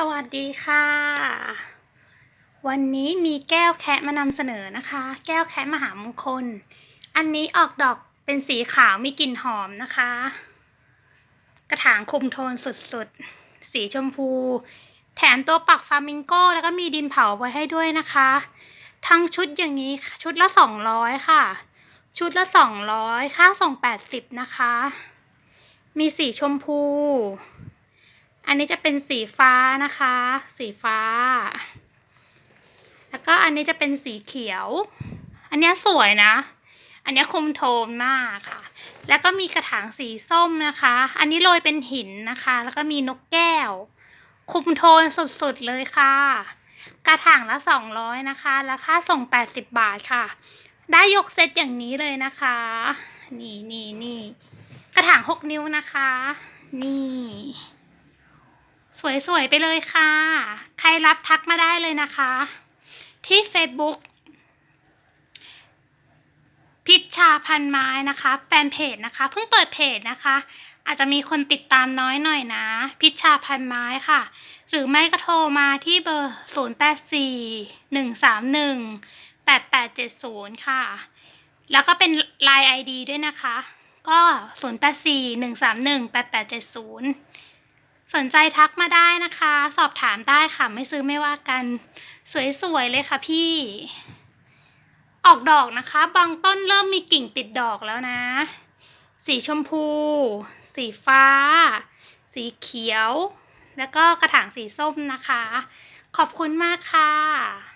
สวัสดีค่ะ วันนี้มีแก้วแคะมานำเสนอนะคะ แก้วแคะมหามงคล อันนี้ออกดอกเป็นสีขาวมีกลิ่นหอมนะคะ กระถางคุมโทนสุดๆ สีชมพู แถมตัวปักฟามิงโก้ แล้วก็มีดินเผาไว้ให้ด้วยนะคะ ทั้งชุดอย่างนี้ชุดละ 200 ค่ะ ชุดละ 200 ค่าส่ง 80 นะคะ มีสีชมพู อันนี้จะเป็นสีฟ้านะคะ สีฟ้า แล้วก็อันนี้จะเป็นสีเขียว อันนี้สวยนะ อันนี้คุมโทนมากค่ะ แล้วก็มีกระถางสีส้มนะคะ อันนี้โรยเป็นหินนะคะ แล้วก็มีนกแก้ว คุมโทนสุดๆเลยค่ะ กระถางละ200นะคะ ราคาส่ง 80 บาทค่ะ ได้ยกเซตอย่างนี้เลยนะคะ นี่นี่นี่กระถาง 6 นิ้วนะคะ นี่ สวยๆ ไปเลยค่ะ ใครรับทักมาได้เลยนะคะ ที่ Facebook พิชชาพันไม้นะคะ แฟนเพจนะคะ เพิ่งเปิดเพจนะคะ อาจจะมีคนติดตามน้อยหน่อยนะ พิชชาพันไม้ค่ะ หรือไม่ก็โทรมาที่เบอร์ 0 8 4 1 3 1 8 8 7 0 ค่ะ แล้วก็เป็น Line ID ด้วยนะคะ ก็ 0 สนใจทักมาได้นะคะ สอบถามได้ค่ะ ไม่ซื้อไม่ว่ากัน สวยๆเลยค่ะพี่ ออกดอกนะคะ บางต้นเริ่มมีกิ่งติดดอกแล้วนะ สีชมพู สีฟ้า สีเขียว แล้วก็กระถางสีส้มนะคะ ขอบคุณมากค่ะ